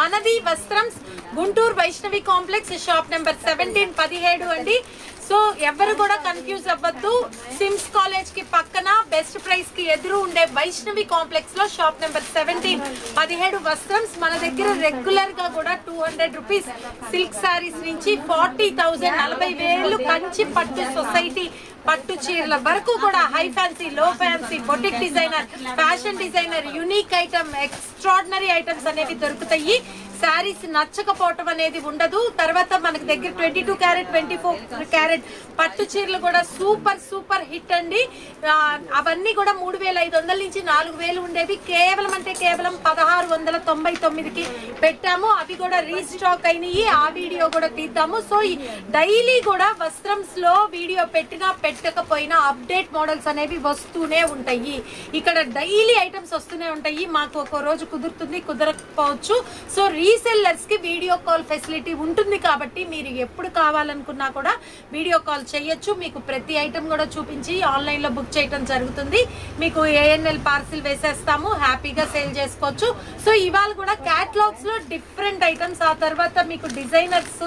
మనది వస్త్రం Guntur Vaishnavi complex shop number seventeen పదిహేడు అండి. సో ఎవరు కూడా కన్ఫ్యూజ్ అవ్వద్దు. సిమ్స్ కాలేజ్కి పక్కన బెస్ట్ ప్రైస్కి ఎదురు ఉండే వైష్ణవి కాంప్లెక్స్లో షాప్ నెంబర్ సెవెంటీన్ పదిహేడు వస్త్రంస్ మన దగ్గర రెగ్యులర్గా కూడా two hundred rupees silk saris నుంచి ఫార్టీ థౌసండ్ నలభై వేలు కంచి పట్టు సొసైటీ పట్టు చీరల వరకు కూడా హై ఫ్యాన్సీ లో fancy boutique designer fashion designer unique item extraordinary items అనేవి దొరుకుతాయి. శారీస్ నచ్చకపోవటం అనేది ఉండదు. తర్వాత మనకి దగ్గర twenty two carat twenty four carat పట్టు చీరలు కూడా సూపర్ సూపర్ హిట్ అండి. అవన్నీ కూడా మూడు వేల ఐదు వందల నుంచి నాలుగు వేలు ఉండేవి. కేవలం అంటే కేవలం పదహారు వందల తొంభై తొమ్మిదికి పెట్టాము. అవి కూడా రీస్టాక్ అయినాయి. ఆ వీడియో కూడా తీద్దాము. సో డైలీ కూడా వస్త్రంస్లో వీడియో పెట్టినా పెట్టకపోయినా అప్డేట్ మోడల్స్ అనేవి వస్తూనే ఉంటాయి. ఇక్కడ డైలీ ఐటమ్స్ వస్తూనే ఉంటాయి. మాకు ఒక రోజు కుదురుతుంది కుదరకపోవచ్చు. సో రీ కి వీడియో కాల్ ఫెసిలిటీ ఉంటుంది కాబట్టి మీరు ఎప్పుడు కావాలనుకున్నా కూడా వీడియో కాల్ చేయొచ్చు. మీకు ప్రతి ఐటమ్ కూడా చూపించి ఆన్లైన్లో బుక్ చేయడం జరుగుతుంది. మీకు ఏఎన్ఎల్ పార్సిల్ వేసేస్తాము హ్యాపీగా సేల్ చేసుకోవచ్చు. సో ఇవాళ కూడా క్యాటలాగ్స్లో డిఫరెంట్ ఐటమ్స్. ఆ తర్వాత మీకు డిజైనర్స్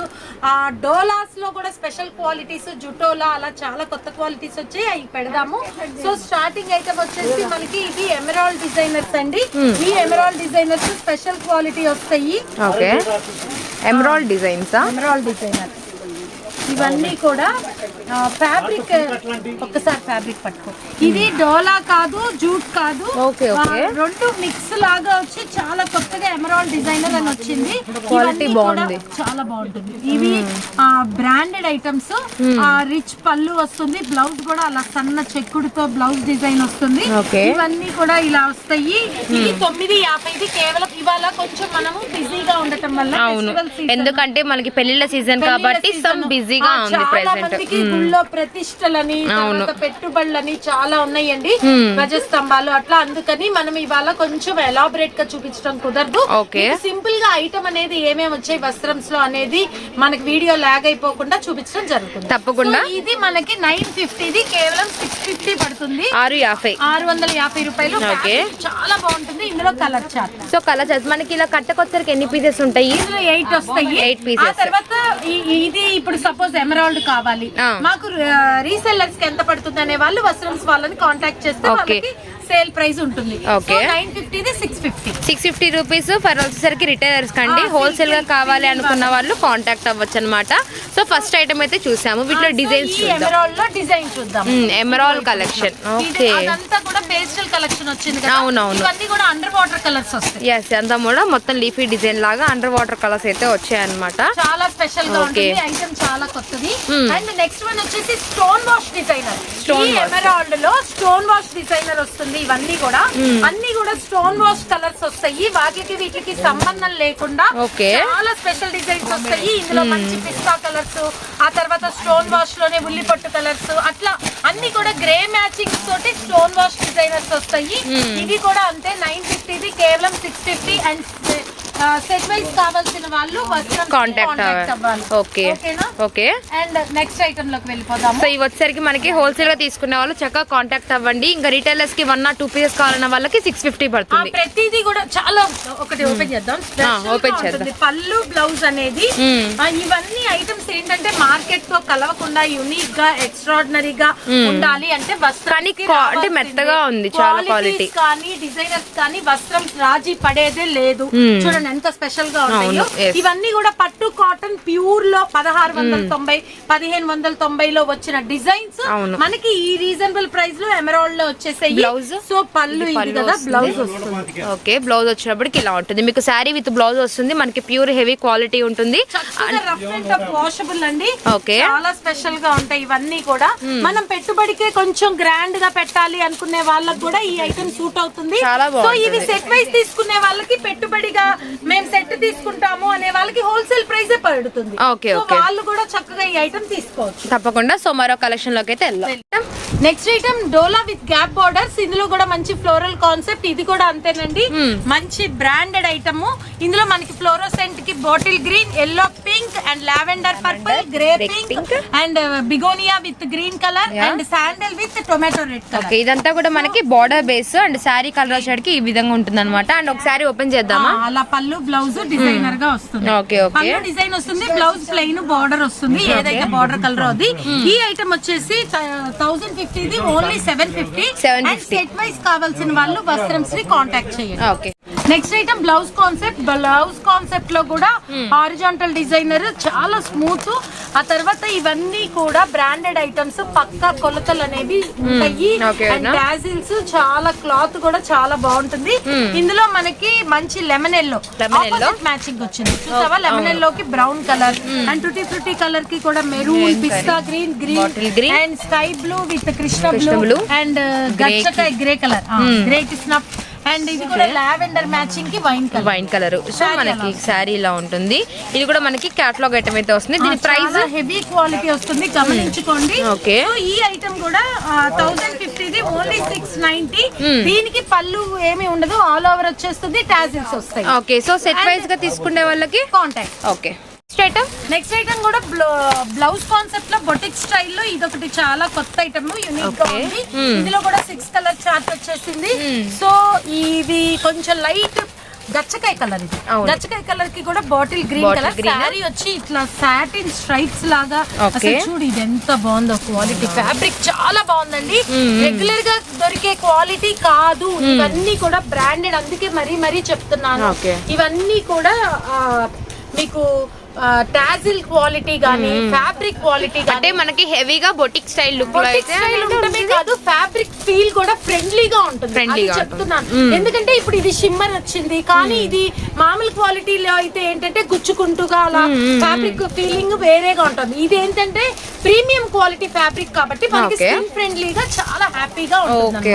డోలాస్లో కూడా స్పెషల్ క్వాలిటీస్ జుటోలా అలా చాలా కొత్త క్వాలిటీస్ వచ్చాయి. అవి పెడదాము. సో స్టార్టింగ్ ఐటమ్ వచ్చేసి మనకి ఇది ఎమరాల్డ్ డిజైనర్స్ అండి. ఈ ఎమరాల్డ్ డిజైనర్స్ స్పెషల్ క్వాలిటీ వస్తాయి. ఓకే. ఎమరాల్డ్ డిజైన్సా ఎమరాల్డ్ డిజైనర్ ఇవన్నీ కూడా ఫ్యాబ్రిక్ ఒక్కసారి ఫ్యాబ్రిక్ పట్టుకో. ఇది డోలా కాదు జూట్ కాదు. రెండు మిక్స్ లాగా వచ్చి చాలా కొత్తగా ఎమరాల్డ్ డిజైనర్ అని వచ్చింది. ఇవన్నీ బాగుంది. చాలా బాగుంటుంది. ఇవి బ్రాండెడ్ ఐటమ్స్ రిచ్ పళ్ళు వస్తుంది. బ్లౌజ్ కూడా అలా సన్న చెక్కుడుతో బ్లౌజ్ డిజైన్ వస్తుంది. ఇవన్నీ కూడా ఇలా వస్తాయి. ఇది తొమ్మిది యాభైది కేవలం ఇవాళ కొంచెం మనము బిజీగా ఉండటం వల్ల ఎందుకంటే మనకి పెళ్ళిళ్ళ సీజన్ కాబట్టి సమ్. బిజీగా ఉంది ప్రెసెంట్ గుళ్ళో ప్రతిష్టలని పెట్టుబడులని చాలా ఉన్నాయండి. ధ్వజస్తంభాలు అట్లా అందుకని మనం ఇవాళ కొంచెం ఎలాబరేట్గా చూపించడం కుదరదు. సింపుల్గా ఐటమ్ అనేది ఏమేమి వచ్చాయి వస్త్రంస్లో అనేది మనకి వీడియో లాగ్ అయిపోకుండా చూపించడం జరుగుతుంది. తప్పకుండా. ఇది మనకి నైన్ ఫిఫ్టీది కేవలం సిక్స్ ఫిఫ్టీ పడుతుంది. ఆరు యాభై. ఆరు వందల యాభై రూపాయలు. చాలా బాగుంటుంది. ఇందులో కలర్ చార్ట్. సో కలర్స్ మనకి ఇలా కట్టకొచ్చరికి ఎన్ని పీసెస్ ఉంటాయి? ఇందులో ఎయిట్ వస్తాయి. pieces. ఆ తర్వాత ఇది ఇప్పుడు సపోజ్ ఎమరాల్డ్ కావాలి. మాకు రీసెల్లర్స్కి ఎంత పడుతుంది అనే వాళ్ళు వస్త్రమ్స్ వాళ్ళని కాంటాక్ట్ చేస్తే. వాళ్ళకి సేల్ ప్రైస్ ఉంటుంది. Nine ఫిఫ్టీది six fifty six fifty rupees for వచ్చేసరికి రిటైలర్స్ కండి హోల్సేల్గా కావాలి అనుకున్న వాళ్ళు కాంటాక్ట్ అవ్వచ్చు అనమాట సో ఫస్ట్ ఐటమ్ అయితే చూసాము. వీటిలో డిజైన్స్ చూద్దాం. ఎమరాల్డ్లో డిజైన్ చూద్దాం ఎమరాల్ కలెక్షన్ ఓకే ఇది- అదంతా కూడా పేస్టల్ కలెక్షన్ వచ్చింది కదా. అవునవును. ఇవన్నీ కూడా అండర్ వాటర్ కలర్స్ వస్తాయి. ఎస్ అంతా కూడా మొత్తం లీఫీ డిజైన్ లాగా అండర్ వాటర్ కలర్స్ అయితే వచ్చాయన్నమాట. చాలా స్పెషల్గా. ఉంటుంది. ఐటమ్ చాలా కొత్తది. అండ్ నెక్స్ట్ వన్ వచ్చేసి స్టోన్ వాష్ డిజైనర్ ఈ. ఎమరాల్డ్లో స్టోన్ వాష్ డిజైనర్ వస్తుంది. ఇవన్నీ కూడా. అన్ని కూడా స్టోన్ వాష్ కలర్స్ వస్తాయి. వాటికి వీటికి సంబంధం లేకుండా. చాలా స్పెషల్ డిజైన్స్ వస్తాయి. ఇందులో మంచి పిస్తా కలర్స్ ఆ తర్వాత స్టోన్ వాష్లోనే ఉల్లి పట్టు కలర్స్ అట్లా అన్ని కూడా గ్రే మ్యాచింగ్ తోటి స్టోన్ వాష్ డిజైనర్స్ వస్తాయి. ఇవి కూడా అంతే నైన్ ఫిఫ్టీది కేవలం six fifty and set wise కావాల్సిన వాళ్ళు వస్త్రం కాంటాక్ట్ అవ్వాలి. ఓకే ఓకే అండ్ నెక్స్ట్ ఐటమ్లోకి సో ఇవి వచ్చేసరికి మనకి హోల్సేల్గా తీసుకునే వాళ్ళు చక్కగా కాంటాక్ట్ అవ్వండి. ఇంకా రిటైలర్స్కి వన్ ఆర్ టూ పీసెస్ కావాలన్న వాళ్ళకి సిక్స్ ఫిఫ్టీ పడుతుంది. ప్రతిదీ కూడా చాలా ఒకటి ఓపెన్ చేద్దాం. Special గా open ఉంటుంది. పళ్ళు బ్లౌజ్ అనేది. ఆ, ఇవన్నీ ఐటమ్స్ ఏంటంటే మార్కెట్తో కలవకుండా యూనిక్గా ఎక్స్ట్రాడినరీగా ఉండాలి. అంటే వస్త్రానికి అంటే. మెత్తగా ఉంది, చాలా quality. కానీ డిజైనర్స్ కానీ వస్త్రం రాజీ పడేదే లేదు. మ్మ్. చూడండి ఎంత స్పెషల్గా ఉంటాయో yes. ఇవన్నీ కూడా పట్టు కాటన్ ప్యూర్లో పదహారు వందల తొంభై పదిహేను వందల తొంభైలో వచ్చిన డిజైన్స్. మనకి ఈ రీజనబుల్ ప్రైస్లో ఎమరాల్డ్లో వచ్చేసాయి Blouse? సో పళ్ళు ఇది కదా. బ్లౌజ్ వస్తుంది ఓకే బ్లౌజ్ వచ్చినప్పటికి ఇలా ఉంటుంది మీకు శారీ విత్ బ్లౌజ్ వస్తుంది మనకి ప్యూర్ హెవీ క్వాలిటీ ఉంటుంది వాషబుల్ అండి ఓకే. చాలా స్పెషల్గా ఉంటాయి ఇవన్నీ కూడా మనం పెట్టుబడికే కొంచెం గ్రాండ్గా పెట్టాలి అనుకునే వాళ్ళకి కూడా ఈ ఐటమ్ సూట్ అవుతుంది సో. ఇవి సెట్ వైజ్ తీసుకునే వాళ్ళకి పెట్టుబడిగా మేము సెట్ తీసుకుంటాము అనే వాళ్ళకి హోల్సేల్ ప్రైస్ పడుతుంది. Okay, okay. వాళ్ళు కూడా చక్కగా ఈ ఐటమ్ తీసుకోవచ్చు. తప్పకుండా. సో మరో కలెక్షన్లోకి అయితే వెళ్దాం. Next item Dola with gap borders ఇందులో కూడా మంచి ఫ్లోరల్ కాన్సెప్ట్ ఇది కూడా అంతేనండి. మంచి బ్రాండెడ్ ఐటమ్ ఇందులో మనకి ఫ్లోరోసెంట్కి bottle green yellow pink and lavender purple grey pink and begonia with green colour and sandal with tomato red colour ఇదంతా కూడా మనకి border base and sari colour వచ్చేటికి ఈ విధంగా ఉంటుంది అనమాట అండ్ ఒకసారి ఓపెన్ చేద్దామా? అలా పళ్ళు బ్లౌజ్ డిజైనర్గా వస్తుంది. పళ్ళు డిజైన్ వస్తుంది బ్లౌజ్ ప్లెయిన్ బార్డర్ వస్తుంది. ఏదైతే బార్డర్ కలర్ అది ఈ ఐటమ్ వచ్చేసి thousand ఫిఫ్టీది only seven fifty 750. And set wise కావాల్సిన వాళ్ళు వస్త్రం శ్రీ కాంటాక్ట్ చేయండి. Okay next item blouse concept blouse కాన్సెప్ట్లో కూడా హారిజాంటల్ డిజైనర్ చాలా స్మూత్ ఆ తర్వాత ఇవన్నీ కూడా బ్రాండెడ్ ఐటమ్స్ పక్కా కొలతలు అనేవి ఉంటాయి. Okay, and? డాజిల్స్ చాలా క్లాత్ కూడా చాలా బాగుంటుంది. ఇందులో మనకి మంచి లెమన్ ఎల్లో. మ్యాచింగ్ వచ్చింది. చూసావా? లెమన్ ఎల్లో కి brown colour and tutti frutti కలర్కి కూడా maroon pista green green. And sky blue with Krishna Krishna blue. And గచ్చకాయ grey colour grey కి స్నప్ అండ్ ఇది కూడా lavender మ్యాచింగ్కి wine colour. Wine colour. So మనకి శారీ ఇలా ఉంటుంది. ఇది కూడా మనకి క్యాటలాగ్ ఐటమ్ అయితే వస్తుంది. దీని ప్రైస్ హెవీ క్వాలిటీ వస్తుంది. గమనించుకోండి. సో ఈ ఐటమ్ కూడా థౌసండ్ ఫిఫ్టీది ఓన్లీ సిక్స్ నైన్టీ దీనికి పళ్ళు ఏమి ఉండదు. ఆల్ ఓవర్ వచ్చేస్తుంది. టాజిల్స్ వస్తాయి. ఓకే. సో సెట్ వైజ్గా తీసుకునే వాళ్ళకి? Contact okay. స్టేటమ్ నెక్స్ట్ ఐటమ్ కూడా బ్లౌజ్ కాన్సెప్ట్లో బొటిక్ స్టైల్లో ఇది ఒకటి చాలా కొత్త ఐటమ్ యూనిక్గా. ఉంది. Hmm. ఇందులో కూడా సిక్స్ కలర్ చార్ట్ వచ్చేసింది. సో ఇది కొంచెం లైట్ గచ్చకాయ కలర్ ఇది. గచ్చకాయ కలర్కి కూడా బాటిల్ గ్రీన్ కలర్. శారీ వచ్చి ఇట్లా సాటిన్ స్ట్రైప్స్ లాగా. అసలు చూడు ఇది ఎంత బాగుందో క్వాలిటీ ఫ్యాబ్రిక్ చాలా బాగుందండి. రెగ్యులర్గా దొరికే క్వాలిటీ కాదు. ఇవన్నీ కూడా బ్రాండెడ్ అందుకే మరీ మరీ చెప్తున్నాను. ఇవన్నీ కూడా మీకు టాజిల్ క్వాలిటీ గానీ ఫ్యాబ్రిక్ క్వాలిటీ అంటే మనకి హెవీగా బొటిక్ స్టైల్ లుక్ స్టైల్ ఉండటమే. కాదు ఫ్యాబ్రిక్ ఫీల్ కూడా ఫ్రెండ్లీగా ఉంటుంది. Friendly అది గా చెప్తున్నాను. ఎందుకంటే ఇప్పుడు ఇది షిమ్మర్ వచ్చింది కానీ ఇది మామూలు క్వాలిటీలో అయితే ఏంటంటే గుచ్చుకుంటూగా అలా ఫ్యాబ్రిక్ ఫీలింగ్ వేరేగా ఉంటుంది. ఇది ఏంటంటే ప్రీమియం క్వాలిటీ ఫ్యాబ్రిక్ కాబట్టి మనకి. స్కిన్ ఫ్రెండ్లీగా చాలా హ్యాపీగా. ఉంటుంది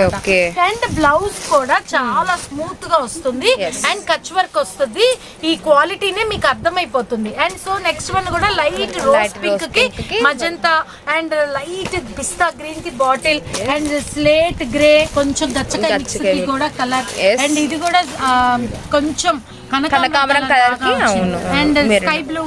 అండ్ బ్లౌజ్ కూడా చాలా స్మూత్గా వస్తుంది. అండ్ కచ్ వర్క్ వస్తుంది ఈ క్వాలిటీనే మీకు అర్థమైపోతుంది అండ్ సో నెక్స్ట్ వన్ కూడా లైట్ రోజ్ పింక్కి మజంతా అండ్ లైట్ పిస్తా గ్రీన్కి బాటిల్ అండ్ స్లేట్ గ్రే కొంచెం గచ్చకాయ కూడా కలర్. అండ్ ఇది కూడా కొంచెం కనకాంబరం colour కి, అవును. And. Sky blue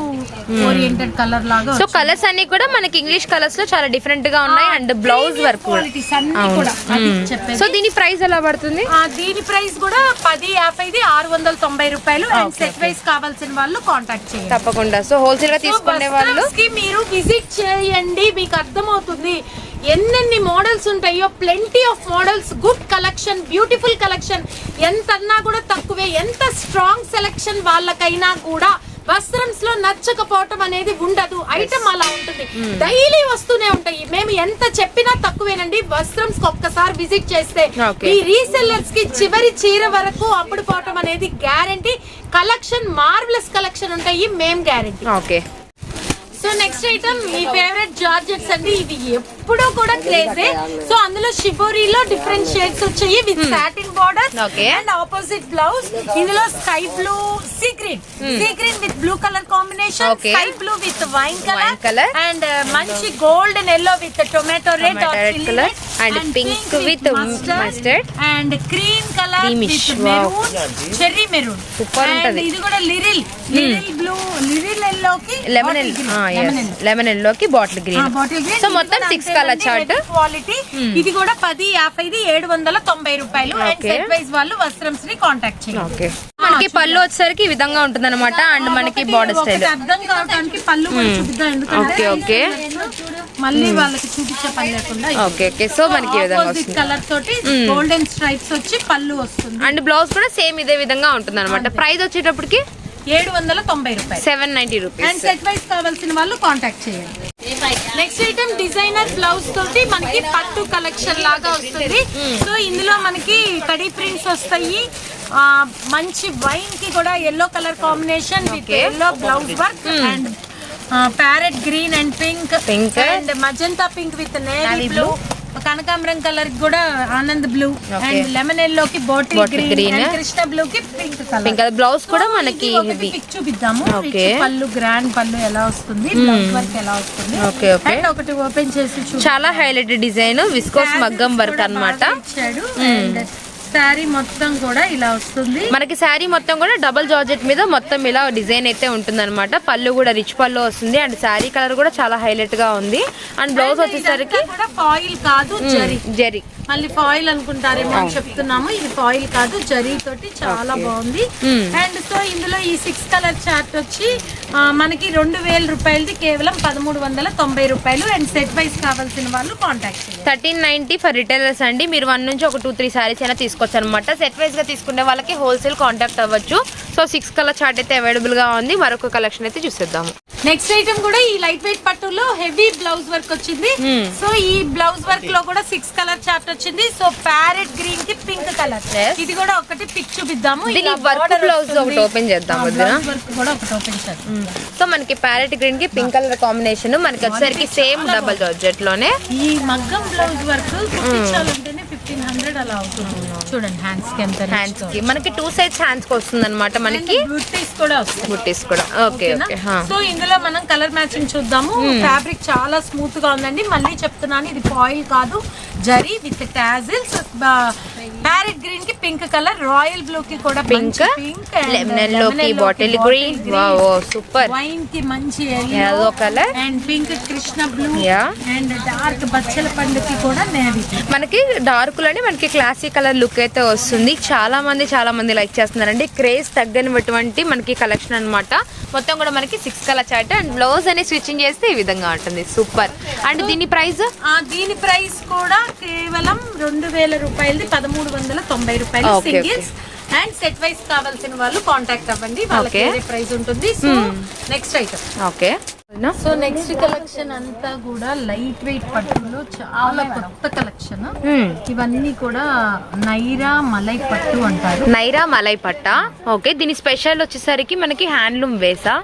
oriented colour లాగా సో కలర్స్ అన్ని కూడా మనకి ఇంగ్లీష్ కలర్స్లో చాలా డిఫరెంట్గా ఉన్నాయి అండ్ బ్లౌజ్ వర్క్ కూడా. క్వాలిటీస్ అన్ని కూడా అది చెప్పేది. సో దీని ప్రైస్ ఎలా పడుతుంది? ఆ, దీని ప్రైస్ కూడా పది యాభైది ఆరు వందల తొంభై రూపాయలు అండ్ సెట్ వైస్ కావాల్సిన వాళ్ళు కాంటాక్ట్ చేయండి. తప్పకుండా. సో హోల్సేల్గా తీసుకునే వాళ్ళు మీరు విజిట్ చేయండి మీకు అర్థమవుతుంది. ఎన్నెన్ని మోడల్స్ ఉంటాయో plenty of models good collection beautiful collection ఎంత అన్నా కూడా తక్కువే ఎంత స్ట్రాంగ్ సెలెక్షన్ వాళ్ళకైనా కూడా వస్త్రంస్లో నచ్చకపోవటం అనేది ఉండదు. ఐటమ్ అలా ఉంటుంది. డైలీ వస్తూనే ఉంటాయి. మేము ఎంత చెప్పినా తక్కువేనండి. వస్త్రంస్ ఒక్కసారి విజిట్ చేస్తే. ఈ రీసెల్లర్స్కి చివరి చీర వరకు అప్పుడు పోవటం అనేది గ్యారంటీ కలెక్షన్ మార్వెలస్ కలెక్షన్ ఉంటాయి. మేం guarantee okay so next item మీ ఫేవరెట్ జార్జెట్స్ అండి. ఇది ఎప్పుడూ కూడా క్రేజే సో అందులో షిబోరీలో డిఫరెంట్ షేడ్స్ వచ్చాయి with satin border. And opposite blouse ఇందులో sky blue sea green sea green with blue colour combination. Sky blue with wine colour. And మంచి golden yellow with tomato red Tomato and pink with mustard. And cream colour with. Maroon cherry maroon Super ఉంటది. ఇది కూడా Liril Liril blue Liril ఎల్లోకి lemon lemon ఎల్లోకి bottle green bottle green so మొత్తం six colour chart quality ఇది కూడా పది యాభైది ఏడు వందల తొంభై రూపాయలు. అండ్. సెట్ వైజ్ వాళ్ళు వస్త్రంస్ని కాంటాక్ట్ చేయండి. ఓకే మనకి పళ్ళు వచ్చేసరికి ఈ విధంగా ఉంటుంది అనమాట అండ్ మనకి బార్డర్ స్టైల్ అర్థం కావడానికి పళ్ళు చూపిద్దాం. ఎందుకంటే ఓకే, ఓకే. మళ్ళీ వాళ్ళకి చూపించే పని లేకుండా ఓకే ఓకే సో మనకి ఈ విధంగా వస్తుంది. కలర్ తోటి గోల్డెన్ స్ట్రైప్స్ వచ్చి పళ్ళు వస్తుంది. అండ్ బ్లౌజ్ కూడా సేమ్ ఇదే విధంగా ఉంటుంది అనమాట ప్రైస్ వచ్చేటప్పటికి ఏడు వందల తొంభై రూపాయలు. Seven ninety and rupees set wise కావాల్సిన వాళ్ళు కాంటాక్ట్ చేయండి. నెక్స్ట్ ఐటమ్ డిజైనర్ బ్లౌజ్ తోటి మనకి పట్టు కలెక్షన్ లాగా వస్తుంది. సో ఇందులో మనకి కడీ ప్రింట్స్ వస్తాయి. మంచి వైన్కి కూడా yellow colour combination with. Yellow blouse work and parrot green and pink Pink. And magenta pink with navy blue కనకాంబరం కలర్ కూడా Anand blue. And lemon yellow కి బాటిల్. గ్రీన్ కృష్ణ బ్లూ కి పింక్ కలర్. ఇంకా blouse కూడా మనకి pick చూపిద్దాము. పళ్ళు grand పళ్ళు ఎలా వస్తుంది బ్లౌజ్ వర్క్ ఎలా వస్తుంది. Okay, okay. అండ్ ఒకటి ఓపెన్ చేసి. చాలా హైలైట్ డిజైన్ విస్కోస్ మగ్గం వర్క్ అన్నమాట. ఇచ్చాడు. అండ్ శారీ మొత్తం కూడా ఇలా వస్తుంది. మనకి శారీ మొత్తం కూడా డబుల్ జార్జెట్ మీద మొత్తం ఇలా డిజైన్ అయితే ఉంటుంది పళ్ళు కూడా రిచ్ పళ్ళు వస్తుంది. అండ్ శారీ కలర్ కూడా చాలా హైలైట్గా ఉంది. అండ్ బ్లౌజ్ వచ్చేసరికి కాదు జరీ. జరీ. మళ్ళీ ఫాయిల్ అనుకుంటారేమో అని చెప్తున్నాము. ఇది ఫాయిల్ కాదు జరీ తోటి చాలా బాగుంది. అండ్ సో ఇందులో ఈ సిక్స్ కలర్ చార్ట్ వచ్చి మనకి రెండు వేల రూపాయలది కేవలం పదమూడు వందల తొంభై రూపాయలు. అండ్ సెట్ వైస్ కావాల్సిన వాళ్ళు contact thirteen ninety for retailers అండి. మీరు వన్ నుంచి ఒక టూ త్రీ సారీస్ అయినా తీసుకోవచ్చు అనమాట సెట్ వైజ్గా తీసుకునే వాళ్ళకి హోల్సేల్ కాంటాక్ట్ అవ్వచ్చు. సో సిక్స్ కలర్ చార్ట్ అయితే అవైలబుల్గా ఉంది. మరొక కలెక్షన్ అయితే చూసేద్దాము. నెక్స్ట్ ఐటమ్ కూడా ఈ లైట్ వెయిట్ పట్టులో హెవీ బ్లౌజ్ వర్క్ వచ్చింది. Hmm. సో ఈ బ్లౌజ్ వర్క్లో కూడా సిక్స్ కలర్ చార్ట్ వచ్చింది. సో ప్యారెట్ గ్రీన్కి పింక్ కలర్. ఇది కూడా ఒకటి పిక్ చూపిద్దాము. ఒకటి చేద్దాం. వర్క్ కూడా ఒకటి ఓపెన్ చేద్దాం. సో మనకి ప్యారెట్ గ్రీన్కి పింక్ కలర్ కాంబినేషన్ మనకి వచ్చేసరికి సేమ్ డబల్ జార్జెట్లోనే ఈ మగ్గం బ్లౌజ్ వర్క్ కుట్టించాలంటేనే ఫిఫ్టీన్ హండ్రెడ్ అలా అవుతుంది చూడండి హ్యాండ్స్కి ఎంత హ్యాండ్స్కి. మనకి టూ సైడ్స్ హ్యాండ్స్కి వస్తుంది అనమాట మనకి. బ్యూటీస్ కూడా వస్తాయి. బుట్టీస్ కూడా. ఓకే ఓకే సో ఇందులో మనం కలర్ మ్యాచింగ్ చూద్దాము. ఫ్యాబ్రిక్ చాలా స్మూత్గా ఉందండి. మళ్ళీ చెప్తున్నాను ఇది ఫాయిల్ కాదు. జరీ విత్ టాజిల్స్ ప్యారెట్ గ్రీన్కి పింక్ కలర్ రాయల్ బ్లూ కి కూడా పింక్? పింక్ లెమన్లోకి బాటిల్ గ్రీన్. Wow super. వైన్కి మంచి Yellow colour. And pink Krishna blue. And dark బచ్చల పండుకి కూడా నేవీ మనకి డార్క్లోనే మనకి క్లాసిక్ కలర్ లుక్ అయితే వస్తుంది. చాలా మంది చాలా మంది లైక్ చేస్తున్నారండి. క్రేజ్ తగ్గనిటువంటి మనకి కలెక్షన్ అన్నమాట. మొత్తం కూడా మనకి six colour chart and blouse అని స్విచ్చింగ్ చేస్తే ఈ విధంగా ఉంటుంది. సూపర్. అండ్ దీని ప్రైస్? ఆ దీని ప్రైస్ కూడా కేవలం రెండు వేల రూపాయలది పదమూడు వందల తొంభై రూపాయలు సింగిల్స్. అండ్ సెట్ వైస్ కావాల్సిన వాళ్ళు కాంటాక్ట్ అవ్వండి. వాళ్ళకి ప్రైస్ ఉంటుంది. So next item okay. So next collection అంతా కూడా లైట్ వెయిట్ పట్టులో చాలా కొత్త కలెక్షన్ ఇవన్నీ కూడా నైరా మలై పట్టు అంటారు. నైరా మలై పట్ట? ఓకే దీని స్పెషల్ వచ్చేసరికి మనకి హ్యాండ్లూమ్ వేసా?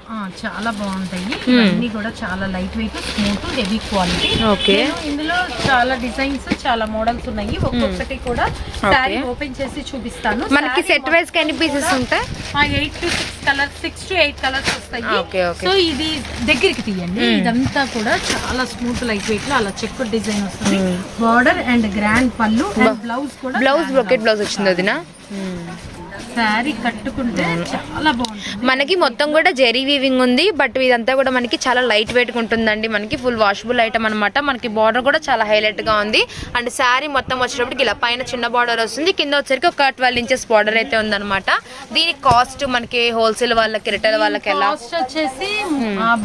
చాలా బాగుంటాయి. ఇవన్నీ కూడా చాలా light weight smooth heavy quality Okay. ఇందులో చాలా డిజైన్స్ చాలా మోడల్స్ ఉన్నాయి. ఒక్కొక్కటి కూడా శారీ ఓపెన్ చేసి చూపిస్తాను. మనకి సెట్ వైజ్కి ఎన్ని పీసెస్ ఉంటాయి? Eight to six colours six to eight colours వస్తాయి. సో ఇది దగ్గరికి తీయండి. ఇదంతా కూడా చాలా స్మూత్ లైట్ వెయిట్లో అలా చెక్కు డిజైన్ వస్తుంది. బార్డర్ అండ్ గ్రాండ్ పళ్ళు బ్లౌజ్ కూడా బ్లౌజ్ బ్రొకెట్ బ్లౌజ్ వచ్చింది వదినా. శారీ కట్టుకుంటే చాలా బాగుంటుంది. మనకి మొత్తం కూడా జెరీ వీవింగ్ ఉంది బట్ ఇదంతా కూడా మనకి చాలా లైట్ వెయిట్ ఉంటుందండి. మనకి ఫుల్ వాషబుల్ ఐటమ్ అనమాట మనకి బార్డర్ కూడా చాలా హైలైట్గా ఉంది. అండ్ శారీ మొత్తం వచ్చేటప్పటికి ఇలా పైన చిన్న బార్డర్ వస్తుంది. కింద వచ్చరికి ఒక ట్వెల్వ్ ఇంచెస్ బార్డర్ అయితే ఉందన్నమాట. దీని కాస్ట్ మనకి హోల్సేల్ వాళ్ళకి రిటైల్ వాళ్ళకి ఎలా? కాస్ట్ వచ్చేసి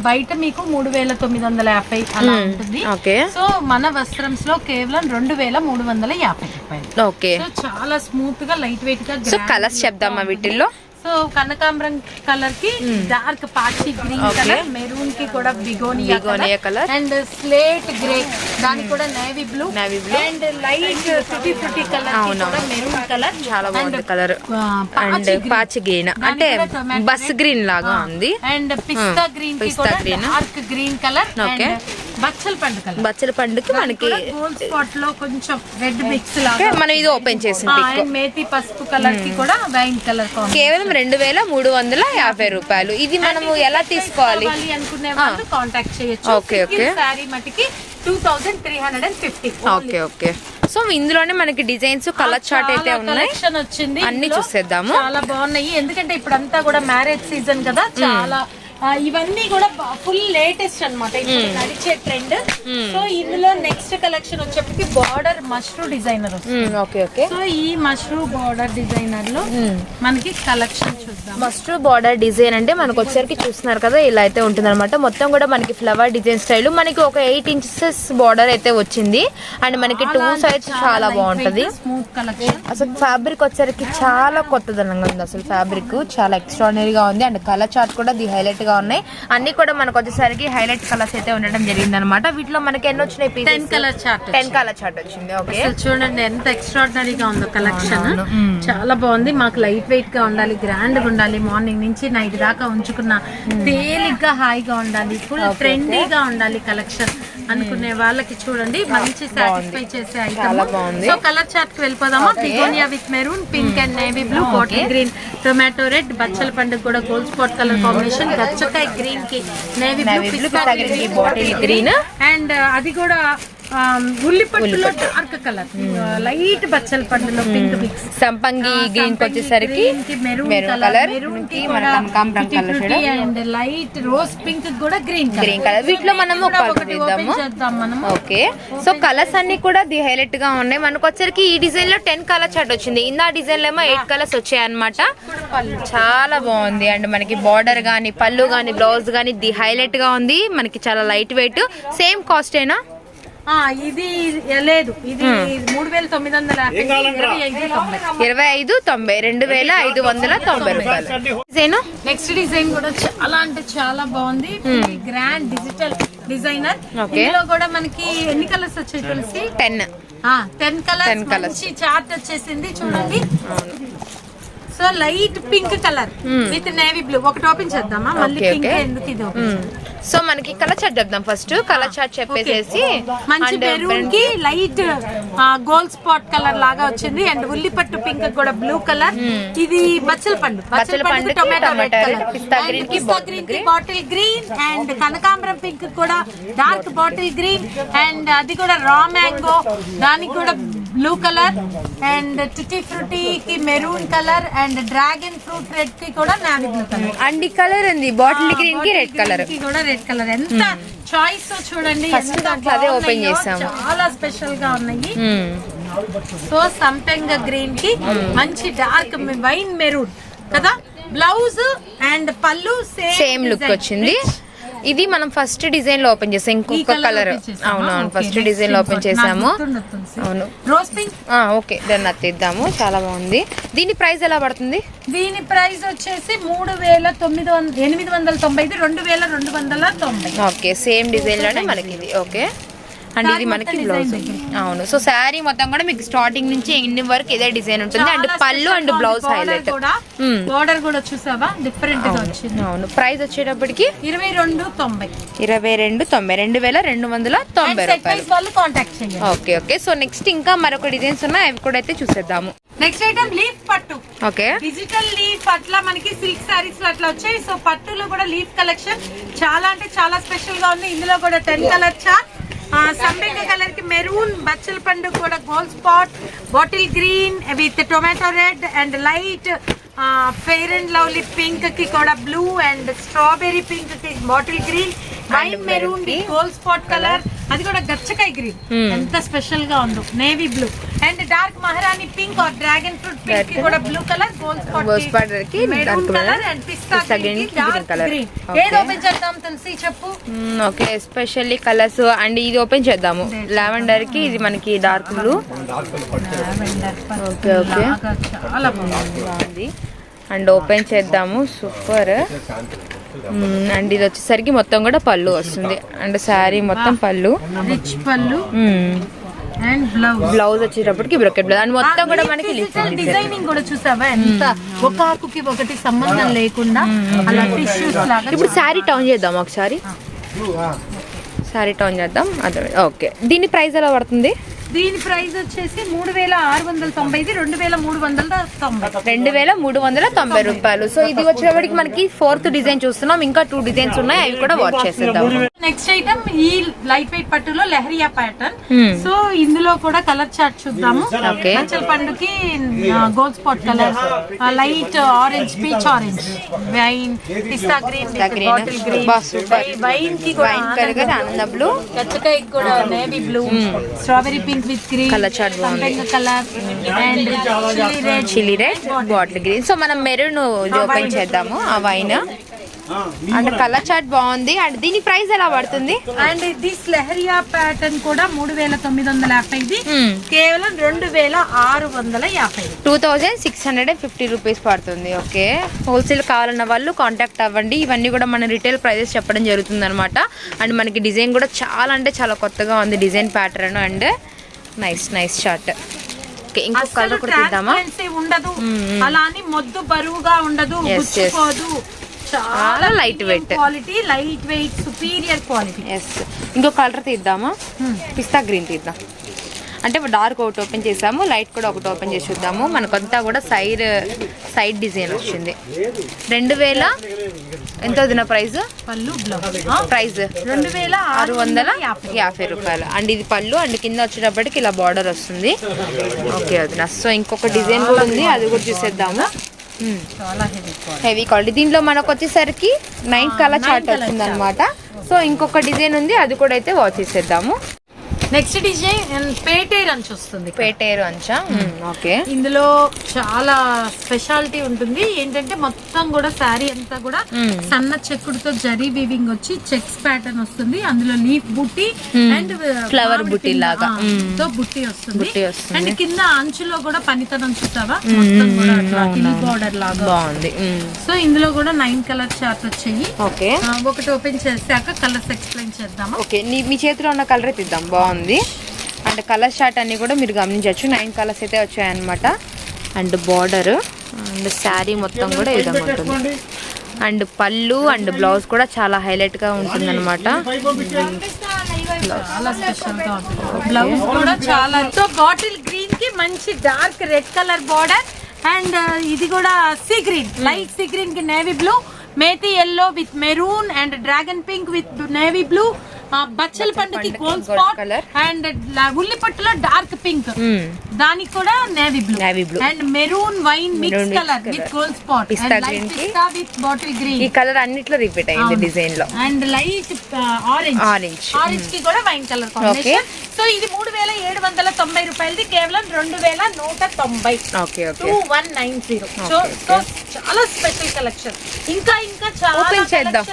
బయట మీకు మూడు వేల తొమ్మిది వందల యాభై అలా ఉంటుంది. ఓకే. సో మన వస్త్రంస్లో కేవలం రెండు వేల మూడు వందల యాభై రూపాయలు. ఓకే. సో చాలా స్మూత్గా లైట్ వెయిట్గా సో కలర్స్ చెప్దామా వీటిల్లో? సో కనకాంబరం కలర్కి డార్క్ పాచి గ్రీన్ కలర్ మెరూన్కి కూడా begonia colour. And slate grey దానికి కూడా navy blue Navy blue. And light fifty fifty colour కూడా మెరూన్ కలర్ చాలా బాగుంది కలర్ అండ్ పాచి గ్రీన్ అంటే బస్ గ్రీన్ లాగా ఉంది. And pista green pista green. Dark green colour Okay. బచ్చల పండు కలర్ బచ్చల పండుకి మనకి గోల్డ్ స్పాట్లో కొంచెం రెడ్ మిక్స్ ఓకే, లాగా మనం ఇది ఓపెన్ and మేతి పసుపు కలర్కి కూడా వైన్ కలర్ కేవలం రెండు వేల మూడు వందల యాభై రూపాయలు. ఇది మనము ఎలా తీసుకోవాలి? కావాలి అనుకునే వాళ్ళు కాంటాక్ట్ చేయొచ్చు. Okay, okay. సారీ మటుకి two thousand three hundred and fifty okay okay. So ఇందులోనే మనకి డిజైన్స్ కలర్ చార్ట్ అయితే ఉన్నాయి. వచ్చింది అన్ని చూసేద్దాము. చాలా బాగున్నాయి. ఎందుకంటే ఇప్పుడంతా కూడా మ్యారేజ్ సీజన్ కదా. చాలా ఆ, ఇవన్నీ కూడా ఫుల్ లేటెస్ట్ అన్నమాట. ఇప్పుడు నడిచే ట్రెండ్ సో ఇందులో నెక్స్ట్ కలెక్షన్ వచ్చేప్పటికి border mashru designer okay okay so ఈ మష్రూ బార్డర్ డిజైనర్లో మనకి కలెక్షన్ చూద్దాం. మస్ట్ బార్డర్ డిజైన్ అంటే మనకు వచ్చేసరికి చూస్తున్నారు కదా ఇలా అయితే ఉంటుంది అనమాట మొత్తం కూడా మనకి ఫ్లవర్ డిజైన్ స్టైల్ మనకి ఒక ఎయిట్ ఇంచెస్ బార్డర్ అయితే వచ్చింది. అండ్ మనకి టూ సైడ్స్ చాలా బాగుంటది. అసలు ఫ్యాబ్రిక్ వచ్చేసరికి చాలా కొత్తదనంగా ఉంది అసలు ఫ్యాబ్రిక్ చాలా ఎక్స్ట్రాడినరీగా ఉంది. అండ్ కలర్ చార్ట్ కూడా ది హైలైట్ గా ఉన్నాయి. అన్ని కూడా మనకు వచ్చేసరికి హైలైట్ కలర్స్ అయితే ఉండడం జరిగింది అనమాట వీటిలో మనకి ఎన్ని వచ్చినాయి ten colour chart ten colour chart వచ్చింది ఓకే చూడండి ఎంత ఎక్స్ట్రాడినరీగా ఉందో కలెక్షన్ చాలా బాగుంది. మాకు లైట్ వెయిట్గా ఉండాలి గ్రాండ్గా ఉండాలి మార్నింగ్ నుంచి నైట్ దాకా ఉంచుకున్న తేలిగ్గా హాయిగా ఉండాలి ఫుల్ ట్రెండీగా ఉండాలి కలెక్షన్ అనుకునే వాళ్ళకి చూడండి మంచి సాటిస్ఫై చేసే ఐటమ్. సో కలర్ చార్ట్కి వెళ్ళిపోదామా? Begonia with maroon pink and navy blue bottle green tomato red బచ్చల పండుగ కూడా గోల్డ్ స్పాట్ కలర్ కాంబినేషన్ గచ్చకాయ గ్రీన్కి నేవీ బ్లూ పిస్తా కి bottle green. అండ్ అది కూడా ఉల్లిపట్టులో డార్క్ కలర్. లైట్ బచ్చల పండులో పింక్ మిక్స్. సంపంగి గ్రీన్కి వచ్చేసరికి మెరూన్ కలర్. కలర్ మెరూన్కి మన కనకాంబరం colour shade and light rose pink కూడా గ్రీన్ గ్రీన్ కలర్. వీటిలో చేద్దాం మనము. ఓకే. సో కలర్స్ అన్ని కూడా ది హైలైట్గా ఉన్నాయి. మనకు వచ్చరికి ఈ డిజైన్లో టెన్ కలర్ చార్ట్ వచ్చింది. ఇందా డిజైన్లో ఏమో ఎయిట్ కలర్స్ వచ్చాయి అనమాట చాలా బాగుంది. అండ్ మనకి బార్డర్ గానీ పళ్ళు గానీ బ్లౌజ్ గానీ ది హైలైట్గా ఉంది. మనకి చాలా లైట్ వెయిట్ సేమ్ కాస్ట్ ఏనా? ఇది లేదు. ఇది మూడు వేల తొమ్మిది వందల ఇరవై ఐదు తొంభై. ఇరవై ఐదు తొంభై రెండు వేల ఐదు వందల తొంభై రూపాయలు. డిజైన్ నెక్స్ట్ డిజైన్ కూడా చాలా అంటే చాలా బాగుంది. Grand digital designer. ఇందులో కూడా మనకి ఎన్ని కలర్స్ వచ్చాయి తెలిసి? టెన్. Ten colours. 10 colours. మంచి చార్ట్ వచ్చేసింది చూడండి. So light pink colour with navy blue. ఒకటి ఓపెన్ చేద్దామా? మళ్ళీ పింక్. ఎందుకు ఇది open సో మనకి కలర్ చార్ట్ చెప్దాం ఫస్ట్. కలర్ చార్ట్ చెప్పేసేసి మంచి మెరూన్కి లైట్ గోల్డ్ స్పాట్ కలర్ లాగా వచ్చింది. అండ్ ఉల్లిపట్టు పింక్ కూడా బ్లూ కలర్. ఇది బచ్చల పండు. బచ్చల పండుకి టొమాటో గ్రీన్కి. బాటిల్ గ్రీన్ అండ్ కనకాంబరం పింక్ కూడా డార్క్ బాటిల్ గ్రీన్ అండ్ అది కూడా రా మ్యాంగో దానికి కూడా blue colour and tutti frutti కి maroon colour and dragon fruit రెడ్కి కూడా నావీ బ్లూ కలర్ అండ్ ఈ కలర్ ఉంది బాటిల్ గ్రీన్కి రెడ్ కలర్కి కూడా రెడ్ కలర్ ఎంత చాయిస్ చూడండి దాంట్లో అదే open బాగున్నాయో. చేసాము. చాలా స్పెషల్గా ఉన్నాయి. సో సంపెంగ గ్రీన్కి మంచి డార్క్ వైన్ మెరూన్ కదా? బ్లౌజ్ అండ్ పళ్ళు సేమ్ లుక్ వచ్చింది. ఇది మనం ఫస్ట్ డిజైన్లో ఓపెన్ చేసాం. ఇంకొక కలర్ అవునవును ఫస్ట్ డిజైన్లో ఓపెన్ చేసాము. అవును. ఓకే దాన్ని అత్తిద్దాము చాలా బాగుంది. దీని ప్రైస్ ఎలా పడుతుంది? దీని ప్రైస్ వచ్చేసి మూడు వేల తొమ్మిది వందల ఎనిమిది వందల తొంభై రెండు వేల రెండు వందల తొంభై. ఓకే సేమ్ డిజైన్లోనే మనకి ఇది ఓకే. అండ్ ఇది మనకి బ్లౌజ్ అవును. సో శారీ మొత్తం కూడా మీకు స్టార్టింగ్ నుంచి ఎండ్ వరకు ఇదే డిజైన్ ఉంటుంది. అండ్ పళ్ళు అండ్ బ్లౌజ్ హైలైట్ బోర్డర్ కూడా చూసావా? డిఫరెంట్గా వచ్చింది. అవును. ప్రైస్ వచ్చేటప్పటికి ఇరవై రెండు తొంభై. ఇరవై రెండు తొంభై. రెండు వేల రెండు వందల తొంభై రూపాయలు. కాంటాక్ట్ చేయండి. Okay okay. సో నెక్స్ట్ ఇంకా మరొక డిజైన్స్ ఉన్నాయి. అవి కూడా అయితే చూసేద్దాము. నెక్స్ట్ ఐటమ్ లీఫ్ పట్టు. ఓకే. డిజిటల్ లీఫ్ అట్లా మనకి సిల్క్ సారీస్ అట్లా వచ్చాయి. సో పట్టులో కూడా లీఫ్ కలెక్షన్ చాలా అంటే చాలా స్పెషల్గా ఉంది. ఇందులో కూడా టెన్ కలర్ చార్ట్ సంబెంగ కలర్కి మెరూన్ బచ్చల పండు కూడా gold spot bottle green with tomato red and light fair and lovely పింక్కి కూడా బ్లూ అండ్ స్ట్రాబెరీ పింక్కి bottle green wine maroon gold spot colour అది కూడా గచ్చకాయ గ్రీన్ ఎంత స్పెషల్గా ఉందో. Navy blue and dark maharani pink or dragon fruit పింక్కి కూడా బ్లూ కలర్ గోల్డ్ స్పాట్కి మెరూన్ కలర్ అండ్ పిస్తా గ్రీన్కి. ఏది ఓపెన్ చేద్దాం తెలిసి చెప్పు? ఓకే ఎస్పెషల్లీ కలర్స్ అండ్ ఇది ఓపెన్ చేద్దాము. లావెండర్కి ఇది మనకి డార్క్ బ్లూ ఓకే ఓకే చాలా బాగుంది. అండ్ ఓపెన్ చేద్దాము. సూపర్ అండ్ ఇది వచ్చేసరికి మొత్తం కూడా పళ్ళు వస్తుంది. అండ్ శారీ మొత్తం పళ్ళు. రిచ్ పళ్ళు. అండ్ బ్లౌజ్ బ్లౌజ్ వచ్చేటప్పటికి బ్రొకెట్ బ్లౌజ్ అండ్ మొత్తం కూడా మనకి డిజైనింగ్ కూడా చూసావా? ఎంత ఒక ఆకుకి ఒకటి సంబంధం లేకుండా అలా టిష్యూస్ లాగా ఇప్పుడు శారీ టౌన్ చేద్దాం ఒకసారి. శారీ టౌన్ చేద్దాం. అదే ఓకే దీని ప్రైస్ ఎలా పడుతుంది? దీని ప్రైస్ వచ్చేసి మూడు వేల ఆరు వందల తొంభై ఇది రెండు వేల మూడు వందల తొంభై. రెండు వేల మూడు వందల తొంభై రూపాయలు. సో ఇది వచ్చేటప్పటికి మనకి ఫోర్త్ డిజైన్ చూస్తున్నాం. ఇంకా టూ డిజైన్స్ ఉన్నాయి. అవి కూడా వాచ్ చేసేద్దాం. నెక్స్ట్ ఐటమ్ ఈ లైట్ వెయిట్ పట్టులో లెహరియా ప్యాటర్న్ Hmm. సో ఇందులో కూడా కలర్ చార్ట్ చూద్దాము. పండుకి gold spot colour light orange peach orange wine pista green. Bottle green. వైన్కి కూడా వైన్ కలర్ ఆనంద. బ్లూ గచ్చకాయ కూడా navy blue strawberry pink with green chart బాగుంది. Colour and chilli red chilli red bottle green so మనం maroon open చేద్దాము ఆ wine. And colour chart బాగుంది. And దీని ప్రైస్ ఎలా పడుతుంది? అండ్ దిస్ లెహరియా ప్యాటర్న్ కూడా మూడు వేల తొమ్మిది వందల యాభైది Hmm. కేవలం రెండు వేల ఆరు వందల యాభై. Two thousand six hundred and fifty rupees పడుతుంది. ఓకే హోల్సేల్ కావాలన్న వాళ్ళు కాంటాక్ట్ అవ్వండి. ఇవన్నీ కూడా మన రిటైల్ ప్రైజెస్ చెప్పడం జరుగుతుంది అనమాట అండ్ మనకి డిజైన్ కూడా చాలా అంటే చాలా కొత్తగా ఉంది design pattern and nice nice short ఇంకొక అసలు కలర్ కూడా తీద్దామా? ఉండదు. అలా అని మొద్దు బరువుగా ఉండదు చాలా light weight. Quality light weight superior quality yes ఇంకో కలర్ తీద్దామా? పిస్తా గ్రీన్ తీద్దాం. అంటే డార్క్ ఒకటి ఓపెన్ చేసాము లైట్ కూడా ఒకటి ఓపెన్ చేసి చూద్దాము. మనకంతా కూడా సైడ్ సైడ్ డిజైన్ వచ్చింది. రెండు వేల ఎంత వదిన ప్రైస్ పళ్ళు ప్రైస్ రెండు వేల ఆరు వందల యాభై. రూపాయలు. అండ్ ఇది పళ్ళు అండ్ కింద వచ్చేటప్పటికి ఇలా బార్డర్ వస్తుంది. ఓకే వదిన. సో ఇంకొక డిజైన్ కూడా ఉంది. అది కూడా చూసేద్దాము. హెవీ క్వాలిటీ దీంట్లో మనకు వచ్చేసరికి నైన్ కలర్ చార్ట్ వచ్చింది అనమాట సో ఇంకొక డిజైన్ ఉంది. అది కూడా అయితే వాచ్ చేసేద్దాము. నెక్స్ట్ డిజైన్ పేటేర్ అంచు వస్తుంది పేటేరు అంచా? ఓకే ఇందులో చాలా స్పెషాలిటీ ఉంటుంది. ఏంటంటే మొత్తం కూడా శారీ అంతా కూడా సన్న చెక్కుడుతో జరీ వీవింగ్ వచ్చి చెక్స్ ప్యాటర్న్ వస్తుంది. అందులో లీఫ్ బుట్టి అండ్ Flower బుట్టి లాగా. తో బుట్టి వస్తుంది. అండ్ కింద అంచులో కూడా పనితనం చూసావా మొత్తం కూడా బార్డర్ లాగా. బాగుంది. సో ఇందులో కూడా నైన్ కలర్ చార్ట్ వచ్చాయి. ఓకే ఒకటి ఓపెన్ చేశాక కలర్స్ ఎక్స్ప్లెయిన్ చేద్దామా? ఓకే మీ చేతిలో ఉన్న కలర్ తీద్దాం. బాగుంది. అండ్ కలర్ షార్ట్ అన్నీ కూడా మీరు గమనించవచ్చు. నైన్ కలర్స్ అయితే వచ్చాయన్నమాట. And border. అండ్ శారీ మొత్తం కూడా ఈ విధంగా ఉంటుంది. అండ్ పళ్ళు అండ్ బ్లౌజ్ కూడా చాలా హైలైట్గా ఉంటుంది. అనమాట బ్లౌజ్ కూడా చాలా. సో బాటిల్ గ్రీన్కి మంచి dark red colour border. And ఇది కూడా సీ గ్రీన్. లైట్ సీ గ్రీన్కి navy blue. Methi yellow with maroon and dragon pink with navy blue బచ్చల పండుకి గోల్డ్ స్పాట్. అండ్ ఉల్లిపట్టులో డార్క్ పింక్ దానికి కూడా navy blue Navy blue. And maroon wine mix colour. With gold స్పాట్కి. With bottle green ఈ colour అన్నిట్లో repeat అయింది డిజైన్లో. And light orange Orange. ఆరెంజ్కి కూడా వైన్ కలర్ కాంబినేషన్ సో ఇది మూడు వేల ఏడు వందల తొంభై రూపాయలది. కేవలం రెండు వేల నూట తొంభై. Two one nine zero so so చాలా స్పెషల్ కలెక్షన్ ఇంకా ఇంకా చాలా ఓపెన్ చేద్దాం.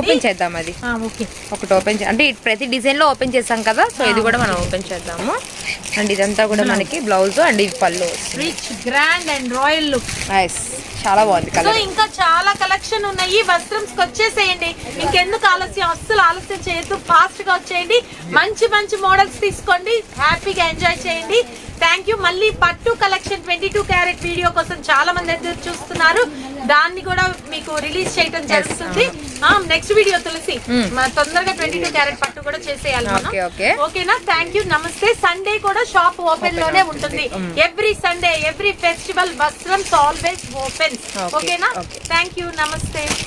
ఓపెన్ చేద్దాం అది. ఓకే ఒకటి ఓపెన్ అంటే ప్రతి డిజైన్లో ఓపెన్ చేసాం కదా సో ఇది కూడా మనం ఓపెన్ చేద్దాము. అండ్ ఇదంతా కూడా మనకి బ్లౌజ్ అండ్ ఇది పళ్ళు rich grand and royal look nice చాలా బాగుంది కలర్ ఇంకా చాలా కలెక్షన్ ఉన్నాయి. వస్త్రంస్ వచ్చేసేయండి. ఇంకెందుకు ఆలస్యం? అస్సలు ఆలస్యం చేయొద్దు. ఫాస్ట్గా వచ్చేయండి. మంచి మంచి మోడల్స్ తీసుకోండి. హ్యాపీగా ఎంజాయ్ చేయండి. థ్యాంక్ యూ మళ్ళీ పట్టు collection twenty two carat video కోసం చాలా మంది ఎదురు చూస్తున్నారు. దాన్ని కూడా మీకు రిలీజ్ చేయడం జరుగుతుంది. Next video Tulasi. మన తొందరగా ట్వంటీ టూ క్యారెట్ పట్టు కూడా చేసేయాలి మనం. ఓకేనా థ్యాంక్ యూ నమస్తే. సండే కూడా షాప్ ఓపెన్లోనే ఉంటుంది. ఎవ్రీ సండే ఎవ్రీ ఫెస్టివల్ వస్త్రం ఆల్వేస్ ఓపెన్ ఓకేనా. థ్యాంక్ యూ నమస్తే.